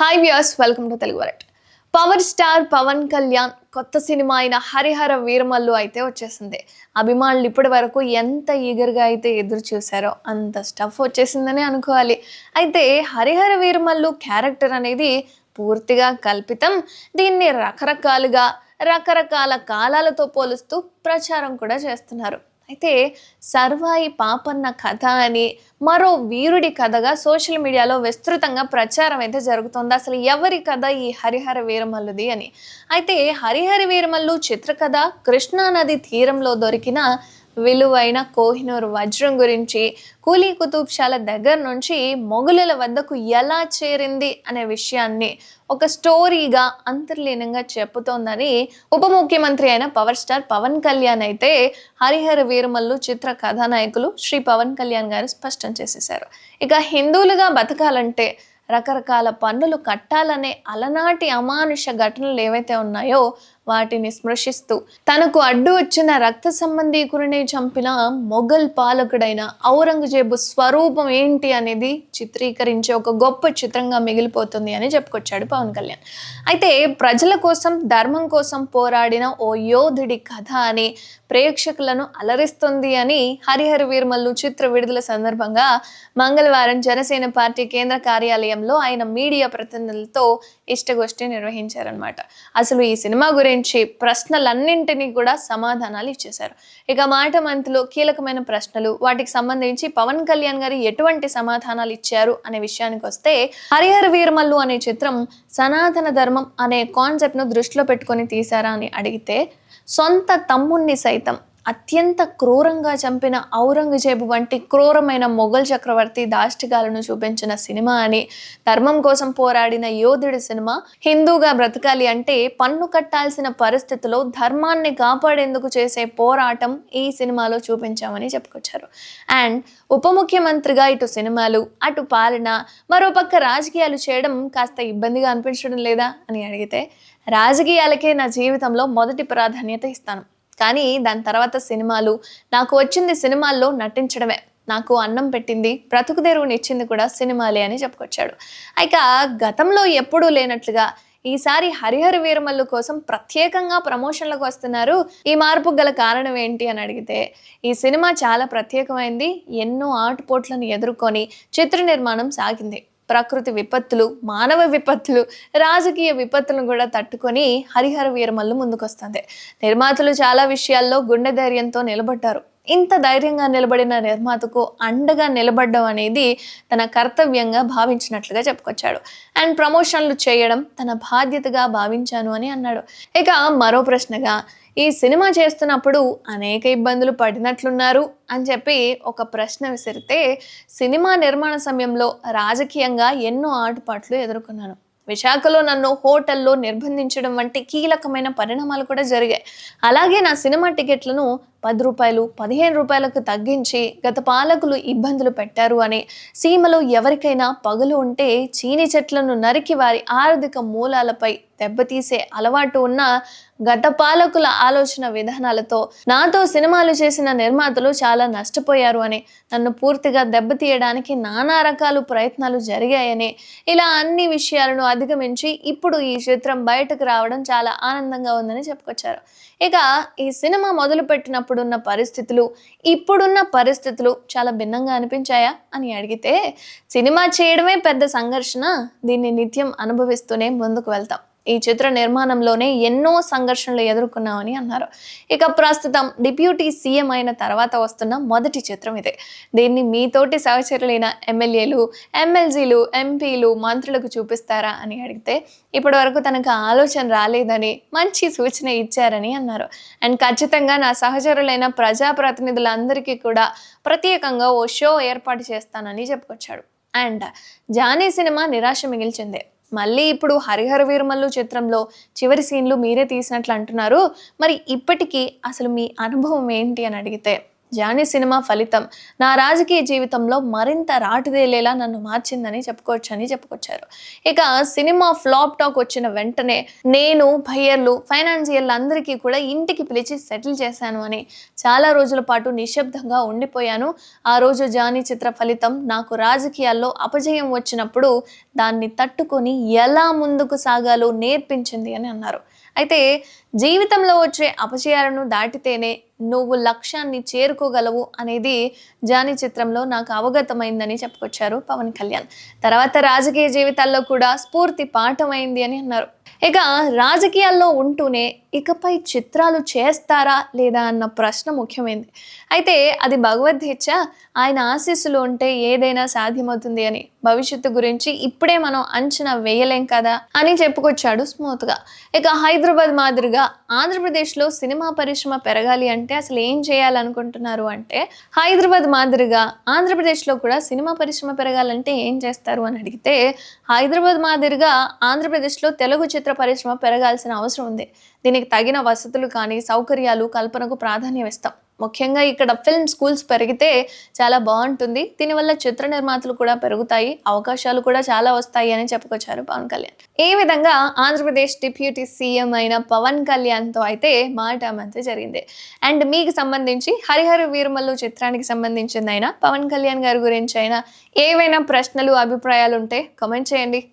Hi viewers welcome to Telugu వరట్ power star Pawan Kalyan కొత్త cinema అయిన హరిహర వీరమల్లు అయితే వచ్చేసింది. అభిమానులు ఇప్పటి వరకు ఎంత ఈగర్గా అయితే ఎదురు చూశారో అంత స్టఫ్ వచ్చేసిందని అనుకోవాలి. అయితే హరిహర వీరమల్లు క్యారెక్టర్ అనేది పూర్తిగా కల్పితం. దీన్ని రకరకాలుగా రకరకాల కాలాలతో పోలుస్తూ ప్రచారం కూడా చేస్తున్నారు. అయితే సర్వాయి పాపన్న కథ అని మరో వీరుడి కథగా సోషల్ మీడియాలో విస్తృతంగా ప్రచారం అయితే జరుగుతుంది. అసలు ఎవరి కథ ఈ హరిహర వీరమల్లుది అని. అయితే హరిహర వీరమల్లు చిత్రకథ కృష్ణానది తీరంలో దొరికిన విలువైన కోహినూర్ వజ్రం గురించి కూలీ కుతుబ్షాల దగ్గర నుంచి మొఘలుల వద్దకు ఎలా చేరింది అనే విషయాన్ని ఒక స్టోరీగా అంతర్లీనంగా చెప్పుతోందని ఉప ముఖ్యమంత్రి అయిన పవర్ స్టార్ పవన్ కళ్యాణ్ అయితే హరిహర వీరమల్లు చిత్ర కథానాయకులు శ్రీ పవన్ కళ్యాణ్ గారు స్పష్టం చేసేశారు. ఇక హిందువులుగా బతకాలంటే రకరకాల పన్నులు కట్టాలనే అలనాటి అమానుష ఘటనలు ఏవైతే ఉన్నాయో వాటిని స్పృశిస్తూ తనకు అడ్డు వచ్చిన రక్త సంబంధీకుడిని చంపిన మొఘల్ పాలకుడైన ఔరంగజేబు స్వరూపం ఏంటి అనేది చిత్రీకరించే ఒక గొప్ప చిత్రంగా మిగిలిపోతుంది అని చెప్పుకొచ్చాడు పవన్ కళ్యాణ్. అయితే ప్రజల కోసం ధర్మం కోసం పోరాడిన ఓ యోధుడి కథ అని ప్రేక్షకులను అలరిస్తుంది అని హరిహర వీర్మల్లు చిత్ర విడుదల సందర్భంగా మంగళవారం జనసేన పార్టీ కేంద్ర కార్యాలయంలో ఆయన మీడియా ప్రతినిధులతో ఇష్టగోష్ఠి నిర్వహించారనమాట అసలు ఈ సినిమా గురించి ప్రశ్నలన్నింటినీ కూడా సమాధానాలు ఇచ్చేశారు. ఇక మాట మంత్లో కీలకమైన ప్రశ్నలు వాటికి సంబంధించి పవన్ కళ్యాణ్ గారు ఎటువంటి సమాధానాలు ఇచ్చారు అనే విషయానికి వస్తే హరిహర వీరమల్లు అనే చిత్రం సనాతన ధర్మం అనే కాన్సెప్ట్ను దృష్టిలో పెట్టుకొని తీశారా అని అడిగితే సొంత తమ్ముణ్ణి సైతం అత్యంత క్రూరంగా చంపిన ఔరంగజేబు వంటి క్రూరమైన మొఘల్ చక్రవర్తి దాష్టికాలను చూపించిన సినిమా అని ధర్మం కోసం పోరాడిన యోధుడి సినిమా హిందూగా బ్రతకాలి అంటే పన్ను కట్టాల్సిన పరిస్థితిలో ధర్మాన్ని కాపాడేందుకు చేసే పోరాటం ఈ సినిమాలో చూపించామని చెప్పుకొచ్చారు. అండ్ ఉప ముఖ్యమంత్రిగా ఇటు సినిమాలు అటు పాలన మరోపక్క రాజకీయాలు చేయడం కాస్త ఇబ్బందిగా అనిపించడం లేదా అని అడిగితే రాజకీయాలకే నా జీవితంలో మొదటి ప్రాధాన్యత ఇస్తాను. కానీ దాని తర్వాత సినిమాలు. నాకు వచ్చింది సినిమాల్లో నటించడమే. నాకు అన్నం పెట్టింది బ్రతుకు తెరువుని ఇచ్చింది కూడా సినిమాలే అని చెప్పుకొచ్చాడు. ఇక గతంలో ఎప్పుడూ లేనట్లుగా ఈసారి హరిహర వీరమల్లు కోసం ప్రత్యేకంగా ప్రమోషన్లకు వస్తున్నారు. ఈ మార్పు గల కారణం ఏంటి అని అడిగితే ఈ సినిమా చాలా ప్రత్యేకమైంది. ఎన్నో ఆటుపోట్లను ఎదుర్కొని చిత్ర నిర్మాణం సాగింది. ప్రకృతి విపత్తులు మానవ విపత్తులు రాజకీయ విపత్తులను కూడా తట్టుకొని హరిహర వీరమల్లు ముందుకొస్తుంది. నిర్మాతలు చాలా విషయాల్లో గుండె ధైర్యంతో నిలబడ్డారు. ఇంత ధైర్యంగా నిలబడిన నిర్మాతకు అండగా నిలబడడం అనేది తన కర్తవ్యంగా భావించినట్లుగా చెప్పుకొచ్చాడు. అండ్ ప్రమోషన్లు చేయడం తన బాధ్యతగా భావించాను అని అన్నాడు. ఇక మరో ప్రశ్నగా ఈ సినిమా చేస్తున్నప్పుడు అనేక ఇబ్బందులు పడినట్లున్నారు అని చెప్పి ఒక ప్రశ్న విసిరితే సినిమా నిర్మాణ సమయంలో రాజకీయంగా ఎన్నో ఆటుపాట్లు ఎదుర్కొన్నాను. విశాఖలో నన్ను హోటల్లో నిర్బంధించడం వంటి కీలకమైన పరిణామాలు కూడా జరిగాయి. అలాగే నా సినిమా టికెట్లను పది రూపాయలు పదిహేను రూపాయలకు తగ్గించి గత పాలకులు ఇబ్బందులు పెట్టారు అని సీమలో ఎవరికైనా పగులు ఉంటే చీని చెట్లను నరికి వారి ఆర్థిక మూలాలపై దెబ్బతీసే అలవాటు ఉన్న గత పాలకుల ఆలోచన విధానాలతో నాతో సినిమాలు చేసిన నిర్మాతలు చాలా నష్టపోయారు అని నన్ను పూర్తిగా దెబ్బతీయడానికి నానా రకాలు ప్రయత్నాలు జరిగాయని ఇలా అన్ని విషయాలను అధిగమించి ఇప్పుడు ఈ చిత్రం బయటకు రావడం చాలా ఆనందంగా ఉందని చెప్పుకొచ్చారు. ఇక ఈ సినిమా మొదలుపెట్టినప్పుడున్న పరిస్థితులు ఇప్పుడున్న పరిస్థితులు చాలా భిన్నంగా అనిపించాయా అని అడిగితే సినిమా చేయడమే పెద్ద సంఘర్షణ దీన్ని నిత్యం అనుభవిస్తూనే ముందుకు వెళ్తాం. ఈ చిత్ర నిర్మాణంలోనే ఎన్నో సంఘర్షణలు ఎదుర్కొన్నామని అన్నారు. ఇక ప్రస్తుతం డిప్యూటీ సీఎం అయిన తర్వాత వస్తున్న మొదటి చిత్రం ఇదే. దీన్ని మీతోటి సహచరులైన ఎమ్మెల్యేలు ఎమ్మెల్సీలు ఎంపీలు మంత్రులకు చూపిస్తారా అని అడిగితే ఇప్పటి వరకు తనకు ఆలోచన రాలేదని మంచి సూచన ఇచ్చారని అన్నారు. అండ్ ఖచ్చితంగా నా సహచరులైన ప్రజాప్రతినిధులందరికీ కూడా ప్రత్యేకంగా ఓ షో ఏర్పాటు చేస్తానని చెప్పుకొచ్చాడు. అండ్ జానీ సినిమా నిరాశ మిగిల్చిందే. మళ్ళీ ఇప్పుడు హరిహర వీరమల్లు చిత్రంలో చివరి సీన్లు మీరే తీసినట్లు అంటున్నారు. మరి ఇప్పటికీ అసలు మీ అనుభవం ఏంటి అని అడిగితే? జానీ సినిమా ఫలితం. నా రాజకీయ జీవితంలో మరింత రాటుదేలేలా నన్ను మార్చిందని చెప్పుకోవచ్చని చెప్పుకొచ్చారు. ఇక సినిమా ఫ్లాప్ టాక్ వచ్చిన వెంటనే నేను భయ్యర్లు ఫైనాన్షియల్ అందరికీ కూడా ఇంటికి పిలిచి సెటిల్ చేశాను అని చాలా రోజుల పాటు నిశ్శబ్దంగా ఉండిపోయాను. ఆ రోజు జానీ చిత్ర ఫలితం నాకు రాజకీయాల్లో అపజయం వచ్చినప్పుడు దాన్ని తట్టుకొని ఎలా ముందుకు సాగాలో నేర్పించింది అని అన్నారు. అయితే జీవితంలో వచ్చే అపజయాలను దాటితేనే నువ్వు లక్ష్యాన్ని చేరుకోగలవు అనేది జానీ చిత్రంలో నాకు అవగతమైందని చెప్పుకొచ్చారు పవన్ కళ్యాణ్. తర్వాత రాజకీయ జీవితాల్లో కూడా స్ఫూర్తి పాఠమైంది అని అన్నారు. ఇక రాజకీయాల్లో ఉంటూనే ఇకపై చిత్రాలు చేస్తారా లేదా అన్న ప్రశ్న ముఖ్యమైంది. అయితే అది భగవద్గీత ఆయన ఆశీస్సులు ఉంటే ఏదైనా సాధ్యమవుతుంది అని భవిష్యత్తు గురించి ఇప్పుడే మనం అంచనా వేయలేం కదా అని చెప్పుకొచ్చాడు స్మూత్గా. ఇక హైదరాబాద్ మాదిరిగా ఆంధ్రప్రదేశ్లో సినిమా పరిశ్రమ పెరగాలి అంటే అసలు ఏం చేయాలనుకుంటున్నారు అంటే హైదరాబాద్ మాదిరిగా ఆంధ్రప్రదేశ్లో కూడా సినిమా పరిశ్రమ పెరగాలంటే ఏం చేస్తారు అని అడిగితే హైదరాబాద్ మాదిరిగా ఆంధ్రప్రదేశ్లో తెలుగు చిత్ర పరిశ్రమ పెరగాల్సిన అవసరం ఉంది. దీనికి తగిన వసతులు కానీ సౌకర్యాలు కల్పనకు ప్రాధాన్యం ఇస్తాం ముఖ్యంగా ఇక్కడ ఫిల్మ్ స్కూల్స్ పెరిగితే చాలా బాగుంటుంది. దీనివల్ల చిత్ర నిర్మాతలు కూడా పెరుగుతాయి. అవకాశాలు కూడా చాలా వస్తాయి అని చెప్పుకొచ్చారు పవన్ కళ్యాణ్. ఈ విధంగా ఆంధ్రప్రదేశ్ డిప్యూటీ సీఎం అయిన పవన్ కళ్యాణ్తో అయితే మాట మంచి జరిగింది. అండ్ మీకు సంబంధించి హరిహర వీరమల్లు చిత్రానికి సంబంధించిందైనా పవన్ కళ్యాణ్ గారి గురించి అయినా ఏవైనా ప్రశ్నలు అభిప్రాయాలు ఉంటే కామెంట్ చేయండి.